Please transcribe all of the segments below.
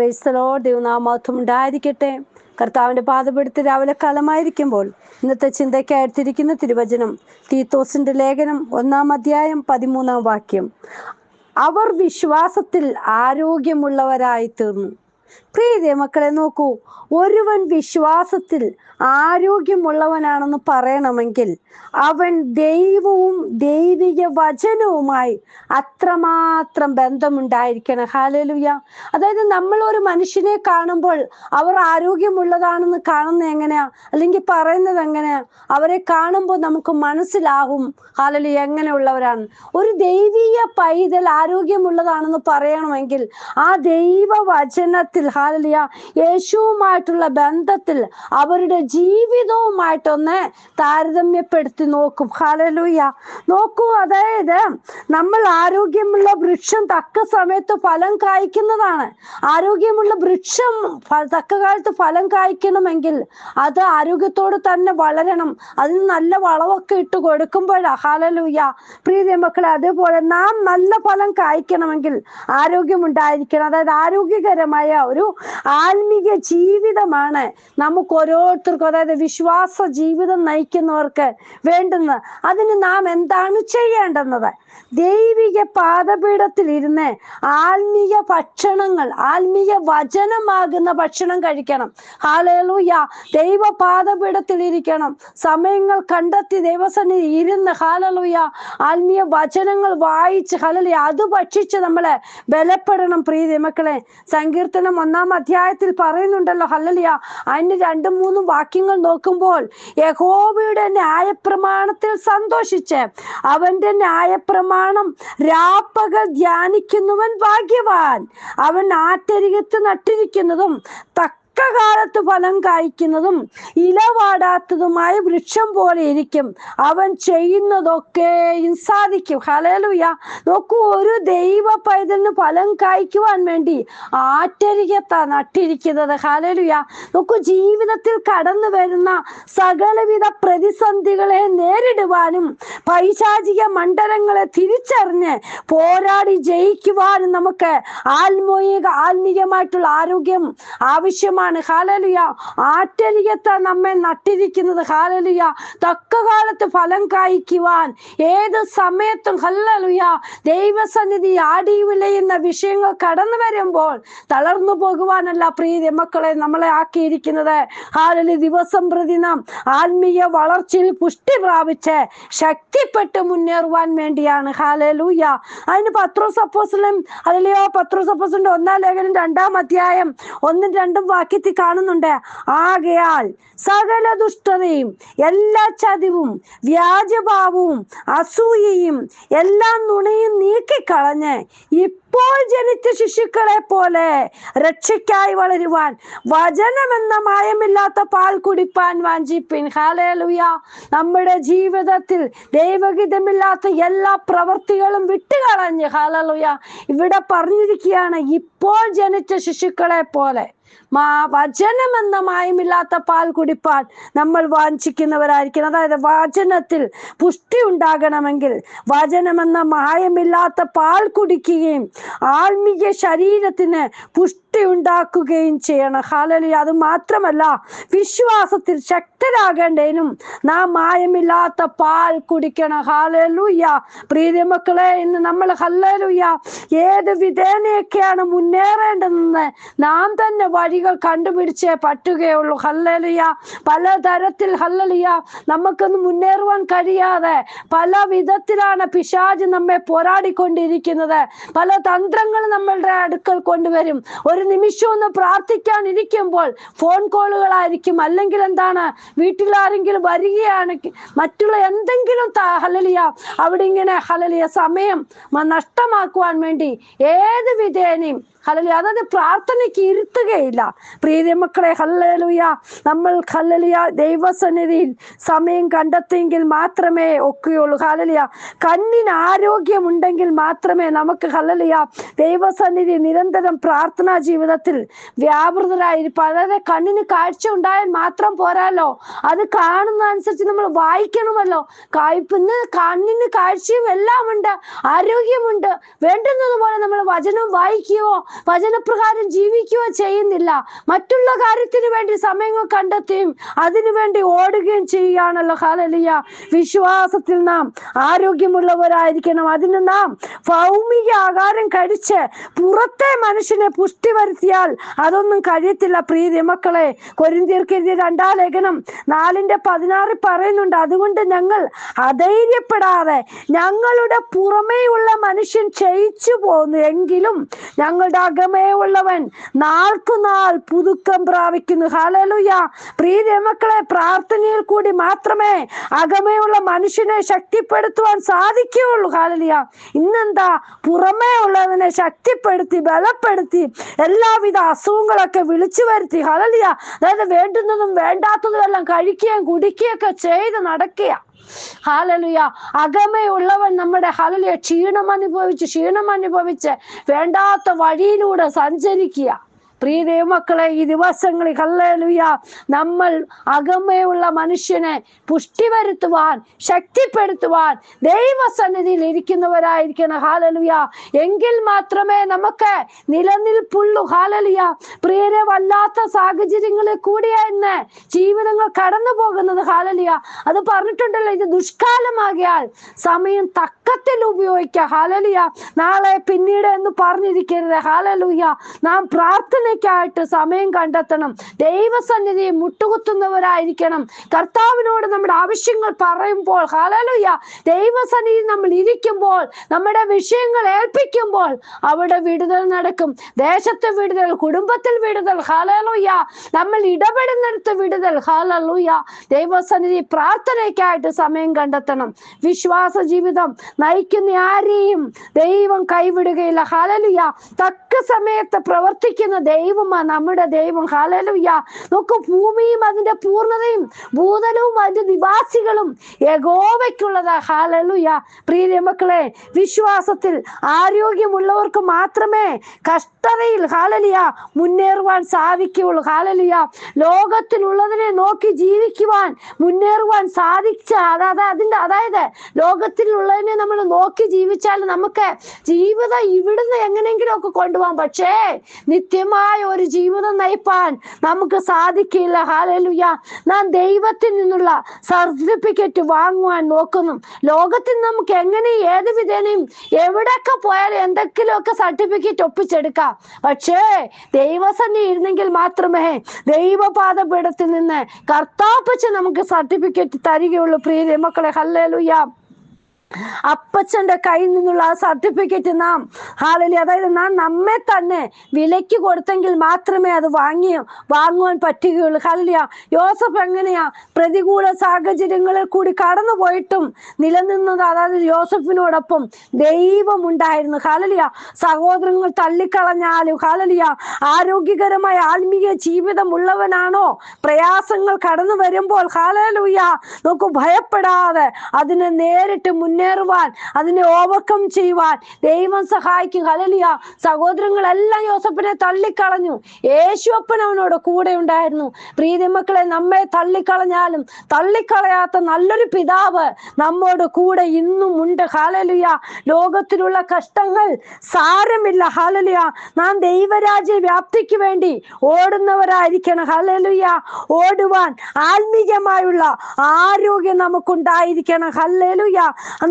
പ്രൈസ്തലോ ദൈവനാമത്വം ഉണ്ടായിരിക്കട്ടെ. കർത്താവിന്റെ പാതപ്പെടുത്ത് രാവിലെ കാലമായിരിക്കുമ്പോൾ ഇന്നത്തെ ചിന്തയ്ക്കായിട്ടിരിക്കുന്ന തിരുവചനം തീത്തോസിന്റെ ലേഖനം ഒന്നാം അധ്യായം പതിമൂന്നാം വാക്യം. അവർ വിശ്വാസത്തിൽ ആരോഗ്യമുള്ളവരായി തീർന്നു. പ്രിയ മക്കളെ നോക്കൂ. ഒരുവൻ വിശ്വാസത്തിൽ ആരോഗ്യമുള്ളവനാണെന്ന് പറയണമെങ്കിൽ അവൻ ദൈവവും ദൈവിക വചനവുമായി അത്രമാത്രം ബന്ധമുണ്ടായിരിക്കണം. ഹാലലുയ അതായത് നമ്മൾ ഒരു മനുഷ്യനെ കാണുമ്പോൾ അവർ ആരോഗ്യമുള്ളതാണെന്ന് കാണുന്നത് എങ്ങനെയാ? അല്ലെങ്കിൽ പറയുന്നത് എങ്ങനെയാ? അവരെ കാണുമ്പോൾ നമുക്ക് മനസ്സിലാകും ഹാലലു എങ്ങനെയുള്ളവരാണ്? ഒരു ദൈവീയ പൈതൽ ആരോഗ്യമുള്ളതാണെന്ന് പറയണമെങ്കിൽ ആ ദൈവ വചനത്തിൽ ഹാലലിയ യേശുവുമായിട്ടുള്ള ബന്ധത്തിൽ അവരുടെ ജീവിതവുമായിട്ടൊന്ന് താരതമ്യപ്പെടുത്തി നോക്കും. ഹാലലൂയ നോക്കൂ അതായത് നമ്മൾ ആരോഗ്യമുള്ള വൃക്ഷം തക്ക സമയത്ത് ഫലം കായ്ക്കുന്നതാണ്. ആരോഗ്യമുള്ള വൃക്ഷം തക്ക കാലത്ത് ഫലം കായ്ക്കണമെങ്കിൽ അത് ആരോഗ്യത്തോട് തന്നെ വളരണം. അതിന് നല്ല വളവൊക്കെ ഇട്ട് കൊടുക്കുമ്പോഴാ ഹാലലൂയ പ്രീതി മക്കളെ അതേപോലെ നാം നല്ല ഫലം കായ്ക്കണമെങ്കിൽ ആരോഗ്യമുണ്ടായിരിക്കണം. അതായത് ആരോഗ്യകരമായ ഒരു ആത്മീക ജീവിതമാണ്. നമുക്ക് ഓരോരുത്തർക്കും അതായത് വിശ്വാസ ജീവിതം നയിക്കുന്നവർക്ക് വേണ്ടുന്നത് അതിന് നാം എന്താണ് ചെയ്യേണ്ടുന്നത്? ദൈവിക പാദപീഠത്തിൽ ഇരുന്ന് ആത്മീയ ഭക്ഷണങ്ങൾ ആത്മീയ വചനമാകുന്ന ഭക്ഷണം കഴിക്കണം. ഹാലൂയ ദൈവ പാദപീഠത്തിൽ ഇരിക്കണം. സമയങ്ങൾ കണ്ടെത്തി ദൈവസന്നിധി ഇരുന്ന് ഹാലലൂയ ആത്മീയ വചനങ്ങൾ വായിച്ച് ഹലലി അത് ഭക്ഷിച്ച് നമ്മളെ ബലപ്പെടണം പ്രീതി മക്കളെ. സങ്കീർത്തനം ഒന്നാം അധ്യായത്തിൽ പറയുന്നുണ്ടല്ലോ ഹല്ലലിയ. അതിന് രണ്ടും മൂന്നും വാക്യങ്ങൾ നോക്കുമ്പോൾ യഹോവയുടെ ന്യായപ്രമാണത്തിൽ സന്തോഷിച്ച് അവന്റെ ന്യായപ്രമാണം രാപ്പകൽ ധ്യാനിക്കുന്നവൻ ഭാഗ്യവാൻ. അവൻ ആറ്റരികത്ത് നട്ടിരിക്കുന്നതും തക്ക കാലത്ത് ഫലം കായ്ക്കുന്നതും ഇലവാടാത്തതുമായ വൃക്ഷം പോലെ ഇരിക്കും. അവൻ ചെയ്യുന്നതൊക്കെയും സാധിക്കും. ഹലേലുയ നോക്കൂ ഒരു ദൈവ പൈതലിന് ഫലം കായ്ക്കുവാൻ വേണ്ടി ആറ്റരികത്താ നട്ടിരിക്കുന്നത്. ഹലേലുയ നോക്കൂ ജീവിതത്തിൽ കടന്നു വരുന്ന സകലവിധ പ്രതിസന്ധികളെ നേരിടുവാനും പൈശാചിക മണ്ഡലങ്ങളെ തിരിച്ചറിഞ്ഞ് പോരാടി ജയിക്കുവാനും നമുക്ക് ആത്മീയ ആത്മീയമായിട്ടുള്ള ആരോഗ്യം ആവശ്യമാണ്. ഹാലലുയ. ആറ്റരികത്ത നമ്മെ നട്ടിരിക്കുന്നത്. ഹാലലിയ. തക്ക കാലത്ത് ഫലം കായ്ക്കുവാൻ ഏത് സമയത്തും ഹല്ലലുയ ദൈവസന്നിധി ആടി വിളയുന്ന വിഷയങ്ങൾ കടന്നു വരുമ്പോൾ തളർന്നു പോകുവാനല്ല പ്രീതി മക്കളെ നമ്മളെ ആക്കിയിരിക്കുന്നത്. ഹാലലി ദിവസം പ്രതിദിനം ആത്മീയ വളർച്ചയിൽ പുഷ്ടി പ്രാപിച്ച് ശക്തിപ്പെട്ട് മുന്നേറുവാൻ വേണ്ടിയാണ്. ഹാലലൂയ. അതിന് പത്രോസ് അപ്പോസ്തലൻ അതിലെയോ പത്രോസ് സപ്പോസിന്റെ ഒന്നാം ലേഖനം രണ്ടാം അധ്യായം ഒന്നും രണ്ടും വാക്യത്തിൽ കാണുന്നുണ്ട്. ആകയാൽ സകല ദുഷ്ടതയും എല്ലാ ചതിവും വ്യാജഭാവവും അസൂയയും എല്ലാ നുണയും നീക്കിക്കളഞ്ഞ് ഇപ്പോൾ ജനിച്ച ശിശുക്കളെ പോലെ രക്ഷയ്ക്കായി വളരുവാൻ വചനമെന്ന മായമില്ലാത്ത പാൽ കുടിപ്പാൻ വാഞ്ചിപ്പിൻ. ഹാലേലുയ നമ്മുടെ ജീവിതത്തിൽ ദൈവഹിതമില്ലാത്ത എല്ലാ പ്രവൃത്തികളും വിട്ടുകളഞ്ഞ്. ഹാലലുയ ഇവിടെ പറഞ്ഞിരിക്കുകയാണ് ഇപ്പോൾ ജനിച്ച ശിശുക്കളെ പോലെ. മാ എന്ന മായമില്ലാത്ത പാൽ കുടിപ്പാൻ നമ്മൾ വാഞ്ചിക്കുന്നവരായിരിക്കണം. അതായത് വചനത്തിൽ പുഷ്ടി ഉണ്ടാകണമെങ്കിൽ വചനം എന്ന മായമില്ലാത്ത പാൽ കുടിക്കുകയും ആത്മീയ ശരീരത്തിന് പുഷ്ടി ഉണ്ടാക്കുകയും ചെയ്യണം. ഹാലലി അത് മാത്രമല്ല വിശ്വാസത്തിൽ ശക്തരാകേണ്ടതിനും നാം മായമില്ലാത്ത പാൽ കുടിക്കണം. ഹാലലുയ്യ പ്രീതിമക്കളെ ഇന്ന് നമ്മൾ ഹല്ലലുയ്യ ഏത് വിധേനയൊക്കെയാണ് മുന്നേറേണ്ടതെന്ന് നാം തന്നെ വഴികൾ കണ്ടുപിടിച്ചേ പറ്റുകയുള്ളൂ. ഹല്ലലിയ. പലതരത്തിൽ ഹല്ലലിയ. നമുക്കൊന്ന് മുന്നേറുവാൻ കഴിയാതെ പല വിധത്തിലാണ് പിശാജ് നമ്മെ പോരാടിക്കൊണ്ടിരിക്കുന്നത്. പല തന്ത്രങ്ങൾ നമ്മളുടെ അടുക്കൽ കൊണ്ടുവരും. ഒരു നിമിഷം ഒന്ന് പ്രാർത്ഥിക്കാൻ ഇരിക്കുമ്പോൾ ഫോൺ കോളുകളായിരിക്കും അല്ലെങ്കിൽ എന്താണ്? വീട്ടിൽ ആരെങ്കിലും വരികയാണെങ്കിൽ മറ്റുള്ള എന്തെങ്കിലും ഹലലിയ അവിടെ ഇങ്ങനെ ഹലലിയ സമയം നഷ്ടമാക്കുവാൻ വേണ്ടി ഏത് വിധേനയും ഹലലിയ അതായത് പ്രാർത്ഥനയ്ക്ക് ഇരുത്തുകയില്ല. പ്രീതി മക്കളെ ഹല്ലലുയ. നമ്മൾ ഹല്ലലിയ ദൈവസന്നിധിയിൽ സമയം കണ്ടെത്തിയെങ്കിൽ മാത്രമേ ഒക്കുകയുള്ളൂ ഹലലിയ കണ്ണിന് ആരോഗ്യമുണ്ടെങ്കിൽ മാത്രമേ നമുക്ക് ഹല്ലലിയ ദൈവസന്നിധി നിരന്തരം പ്രാർത്ഥനാ ജീവിതത്തിൽ വ്യാപൃതരായിരിക്കും അതായത് കണ്ണിന് കാഴ്ച ഉണ്ടായാൽ മാത്രം പോരാലോ. അത് കാണുന്ന അനുസരിച്ച് നമ്മൾ വായിക്കണമല്ലോ. കായ്പിന്ന് കണ്ണിന് കാഴ്ചയും എല്ലാം ഉണ്ട് ആരോഗ്യമുണ്ട് വേണ്ടുന്നതുപോലെ നമ്മൾ വചനം വായിക്കുകയോ വചനപ്രകാരം ജീവിക്കുകയോ ചെയ്യുന്നില്ല. മറ്റുള്ള കാര്യത്തിന് വേണ്ടി സമയങ്ങൾ കണ്ടെത്തുകയും അതിനുവേണ്ടി ഓടുകയും ചെയ്യുകയാണല്ലോ. ഹാലലിയ വിശ്വാസത്തിൽ നാം ആരോഗ്യമുള്ളവരായിരിക്കണം. അതിന് നാം ഭൗമിക ആകാരം കഴിച്ച് പുറത്തെ മനുഷ്യനെ പുഷ്ടി വരുത്തിയാൽ അതൊന്നും കഴിയത്തില്ല. പ്രീതി മക്കളെ കൊരിന്തിയർക്കെതിരെ രണ്ടാം ലേഖനം നാലിന്റെ പതിനാറിൽ പറയുന്നുണ്ട്. അതുകൊണ്ട് ഞങ്ങൾ അധൈര്യപ്പെടാതെ ഞങ്ങളുടെ പുറമേ ഉള്ള മനുഷ്യൻ ക്ഷയിച്ചു പോന്നു. എങ്കിലും ഞങ്ങളുടെ അകമേ ഉള്ളവൻ. നാൾക്കുനാൾ പുതുക്കം പ്രാപിക്കുന്നു. ഹാലലുയ പ്രീതി മക്കളെ പ്രാർത്ഥനയിൽ കൂടി മാത്രമേ അകമേയുള്ള മനുഷ്യനെ ശക്തിപ്പെടുത്തുവാൻ സാധിക്കുകയുള്ളൂ. ഹാലലിയ ഇന്നെന്താ? പുറമേ ഉള്ളതിനെ ശക്തിപ്പെടുത്തി ബലപ്പെടുത്തി എല്ലാവിധ അസുഖങ്ങളൊക്കെ വിളിച്ചു വരുത്തി. ഹാലലിയ അതായത് വേണ്ടുന്നതും വേണ്ടാത്തതും എല്ലാം കഴിക്കുകയും കുടിക്കുകയൊക്കെ ചെയ്ത് നടക്കുക ഹാലലുയ. അകമയുള്ളവൻ നമ്മുടെ ഹലലിയ. ക്ഷീണം അനുഭവിച്ച് ക്ഷീണം അനുഭവിച്ച് വേണ്ടാത്ത വഴിയിലൂടെ സഞ്ചരിക്കുക. പ്രിയ മക്കളെ ഈ ദിവസങ്ങളിൽ കല്ലലുയ നമ്മൾ അകമയുള്ള മനുഷ്യനെ പുഷ്ടി വരുത്തുവാൻ ശക്തിപ്പെടുത്തുവാൻ ദൈവസന്നിധിയിൽ ഇരിക്കുന്നവരായിരിക്കണം. ഹാലലുയ എങ്കിൽ മാത്രമേ നമുക്ക് നിലനിൽപ്പുള്ളൂ. ഹാലലുയ പ്രിയരെ വല്ലാത്ത സാഹചര്യങ്ങളിൽ കൂടിയായിരുന്നു ജീവിതങ്ങൾ കടന്നു പോകുന്നത് ഹാലലുയ അത് പറഞ്ഞിട്ടുണ്ടല്ലോ ഇത് ദുഷ്കാലമാകിയാൽ സമയം തക്കത്തിൽ ഉപയോഗിക്കുക ഹാലലുയ നാളെ പിന്നീട് എന്ന് പറഞ്ഞിരിക്കരുത്. ഹാലലുയ നാം പ്രാർത്ഥനയ്ക്കായിട്ട് സമയം കണ്ടെത്തണം. ദൈവസന്നിധിയെ മുട്ടുകുത്തുന്നവരായിരിക്കണം. കർത്താവിനോട് നമ്മുടെ ആവശ്യങ്ങൾ പറയുമ്പോൾ ഹാലലുയ ദൈവസന്നിധി നമ്മൾ ഇരിക്കുമ്പോൾ നമ്മുടെ വിഷയങ്ങൾ ഏൽപ്പിക്കുമ്പോൾ അവിടെ വിടുതൽ നടക്കും. ദേശത്ത് വിടുതൽ കുടുംബത്തിൽ വിടുതൽ ഹാലലുയ നമ്മൾ ഇടപെടുന്നിടത്ത് വിടുതൽ ഹാലലുയ ദൈവസന്നിധി പ്രാർത്ഥനയ്ക്കായിട്ട് സമയം കണ്ടെത്തണം. വിശ്വാസ ജീവിതം നയിക്കുന്ന ആരെയും ദൈവം കൈവിടുകയില്ല. ഹാലലുയ തക്ക സമയത്ത് പ്രവർത്തിക്കുന്ന ദൈവമാണ് നമ്മുടെ ദൈവം. ഹാലലുയ നോക്കൂ ഭൂമിയും അതിന്റെ പൂർണതയും ഭൂതലവും അതിന്റെ നിവാസികളും യഗോവയ്ക്കുള്ളതാ ഹാലലുയ്യ പ്രിയ മക്കളെ വിശ്വാസത്തിൽ ആരോഗ്യമുള്ളവർക്ക് മാത്രമേ കഷ്ടതയിൽ ഹാലലിയ മുന്നേറുവാൻ സാധിക്കുകയുള്ളൂ. ഹാലലിയ ലോകത്തിലുള്ളതിനെ നോക്കി ജീവിക്കുവാൻ മുന്നേറുവാൻ സാധിച്ച അതായത് അതിന്റെ അതായത് ലോകത്തിലുള്ളതിനെ നമ്മൾ നോക്കി ജീവിച്ചാൽ നമുക്ക് ജീവിതം ഇവിടുന്ന് എങ്ങനെയെങ്കിലും ഒക്കെ കൊണ്ടുപോകാം. പക്ഷേ നിത്യമായ ഒരു ജീവിതം നയിപ്പാൻ നമുക്ക് സാധിക്കില്ല. ഹാലലുയ നാം ദൈവത്തിൽ നിന്നുള്ള സർട്ടിഫിക്കറ്റ് വാങ്ങുവാൻ നോക്കുന്നു. ലോകത്തിൽ നമുക്ക് എങ്ങനെ ഏത് വിധേനയും എവിടെയൊക്കെ പോയാലും എന്തെങ്കിലുമൊക്കെ സർട്ടിഫിക്കറ്റ് ഒപ്പിച്ചെടുക്കാം. പക്ഷേ ദൈവസന്നി ഇരുന്നെങ്കിൽ മാത്രമേ ദൈവപാദപീഠത്തിൽ നിന്ന് കർത്താപ്പച്ച് നമുക്ക് സർട്ടിഫിക്കറ്റ് തരികയുള്ളൂ. പ്രിയ മക്കളെ ഹല്ലേലൂയ അപ്പച്ചന്റെ കയ്യിൽ നിന്നുള്ള ആ സർട്ടിഫിക്കറ്റ് നാം ഹാലലി അതായത് നാം നമ്മെ തന്നെ വിലയ്ക്ക് കൊടുത്തെങ്കിൽ മാത്രമേ അത് വാങ്ങി വാങ്ങുവാൻ പറ്റുകയുള്ളൂ. ഹാലലിയ യോസഫ് എങ്ങനെയാ പ്രതികൂല സാഹചര്യങ്ങളിൽ കൂടി കടന്നു പോയിട്ടും നിലനിന്നത്? അതായത് യോസഫിനോടൊപ്പം ദൈവം ഉണ്ടായിരുന്നു ഹാലലിയ സഹോദരങ്ങൾ തള്ളിക്കളഞ്ഞാലും ഹാലലിയ ആരോഗ്യകരമായ ആത്മീയ ജീവിതം ഉള്ളവനാണോ? പ്രയാസങ്ങൾ കടന്നു വരുമ്പോൾ ഹാലലുയ്യ നോക്കൂ ഭയപ്പെടാതെ അതിനെ നേരിട്ട് മുന്നേറുവാൻ അതിനെ ഓവർകം ചെയ്യുവാൻ. ദൈവം സഹായിക്കും. ഹലലിയ സഹോദരങ്ങളെല്ലാം യോസഫിനെ തള്ളിക്കളഞ്ഞു. യേശുവപ്പൻ അവനോട് കൂടെ ഉണ്ടായിരുന്നു. പ്രീതി മക്കളെ നമ്മെ തള്ളിക്കളഞ്ഞാലും തള്ളിക്കളയാത്ത നല്ലൊരു പിതാവ് നമ്മോട് കൂടെ ഇന്നും ഉണ്ട്. ഹാലലിയ ലോകത്തിലുള്ള കഷ്ടങ്ങൾ സാരമില്ല. ഹാലലിയ നാം ദൈവരാജ്യ വ്യാപ്തിക്ക് വേണ്ടി ഓടുന്നവരായിരിക്കണം. ഹലലുയ ഓടുവാൻ ആത്മീയമായുള്ള ആരോഗ്യം നമുക്കുണ്ടായിരിക്കണം. ഹല്ലേലുയ.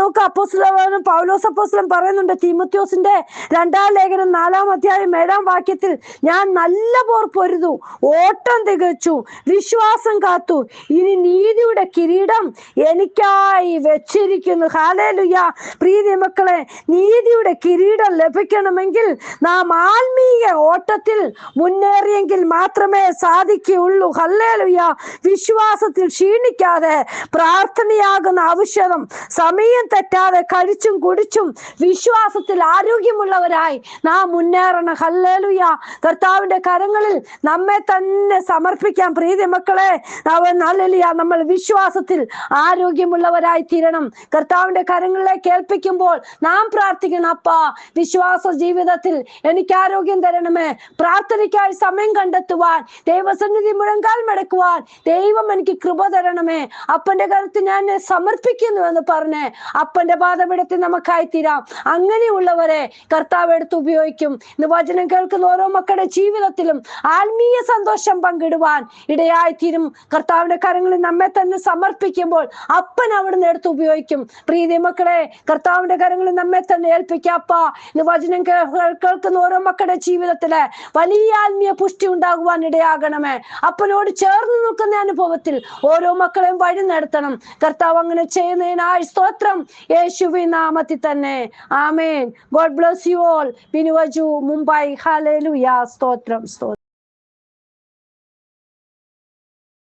നോക്ക് അപ്പോസ്തലനും പൗലോസ് അപ്പോസ്തലൻ പറയുന്നുണ്ട് തീമത്യോസിന്റെ രണ്ടാം ലേഖനം നാലാം അധ്യായം ഏഴാം വാക്യത്തിൽ ഞാൻ നല്ല പോർ പൊരുതു ഓട്ടം തികച്ചു വിശ്വാസം കാത്തു. ഇനി നീതിയുടെ കിരീടം എനിക്കായി വെച്ചിരിക്കുന്നു. ഹാലേലുയ. പ്രീതി മക്കളെ നീതിയുടെ കിരീടം ലഭിക്കണമെങ്കിൽ നാം ആത്മീയ ഓട്ടത്തിൽ മുന്നേറിയെങ്കിൽ മാത്രമേ സാധിക്കുകയുള്ളൂ. ഹല്ലേലുയ വിശ്വാസത്തിൽ ക്ഷീണിക്കാതെ പ്രാർത്ഥനയാകുന്ന ഔഷധം സമയം തെറ്റാതെ കഴിച്ചും കുടിച്ചും വിശ്വാസത്തിൽ ആരോഗ്യമുള്ളവരായി നാം മുന്നേറണം. ഹല്ലേലുയ. കർത്താവിന്റെ കരങ്ങളിൽ നമ്മെ തന്നെ സമർപ്പിക്കാം. പ്രീതി മക്കളെ ഹല്ലേലൂയ. നമ്മൾ വിശ്വാസത്തിൽ ആരോഗ്യമുള്ളവരായി തീരണം. കർത്താവിന്റെ കരങ്ങളെ കേൾപ്പിക്കുമ്പോൾ നാം പ്രാർത്ഥിക്കണം. അപ്പാ വിശ്വാസ ജീവിതത്തിൽ എനിക്ക് ആരോഗ്യം തരണമേ. പ്രാർത്ഥനയ്ക്കായി സമയം കണ്ടെത്തുവാൻ ദൈവസന്നിധി മുഴങ്കാൽ മടക്കുവാൻ ദൈവം എനിക്ക് കൃപ തരണമേ. അപ്പന്റെ കരുത്ത് ഞാൻ സമർപ്പിക്കുന്നു എന്ന് പറഞ്ഞ് അപ്പന്റെ പാതപീഠത്തിൽ നമുക്കായി തീരാം അങ്ങനെയുള്ളവരെ കർത്താവ് എടുത്ത് ഉപയോഗിക്കും. ഇന്ന് വചനം കേൾക്കുന്ന ഓരോ മക്കളുടെ ജീവിതത്തിലും ആത്മീയ സന്തോഷം പങ്കിടുവാൻ ഇടയായിത്തീരും. കർത്താവിന്റെ കരങ്ങളിൽ നമ്മെ തന്നെ സമർപ്പിക്കുമ്പോൾ അപ്പൻ അവിടുന്ന് എടുത്ത് ഉപയോഗിക്കും. പ്രീതി മക്കളെ കർത്താവിന്റെ കരങ്ങളിൽ നമ്മെ തന്നെ ഏൽപ്പിക്കാപ്പ ഇന്ന് വചനം കേൾക്കുന്ന ഓരോ മക്കളുടെ ജീവിതത്തിൽ വലിയ ആത്മീയ പുഷ്ടി ഉണ്ടാകുവാൻ ഇടയാകണമേ. അപ്പനോട് ചേർന്ന് നിൽക്കുന്ന അനുഭവത്തിൽ ഓരോ മക്കളെയും വഴി നടത്തണം. കർത്താവ് അങ്ങനെ ചെയ്യുന്നതിനായി സ്തോത്രം. യേശുവി നാമത്തിൽ തന്നെ. ആമേൻ. God bless you all. ബിനുവജു Mumbai. ഹാലേലുയാ സ്തോത്രം സ്തോത്രം.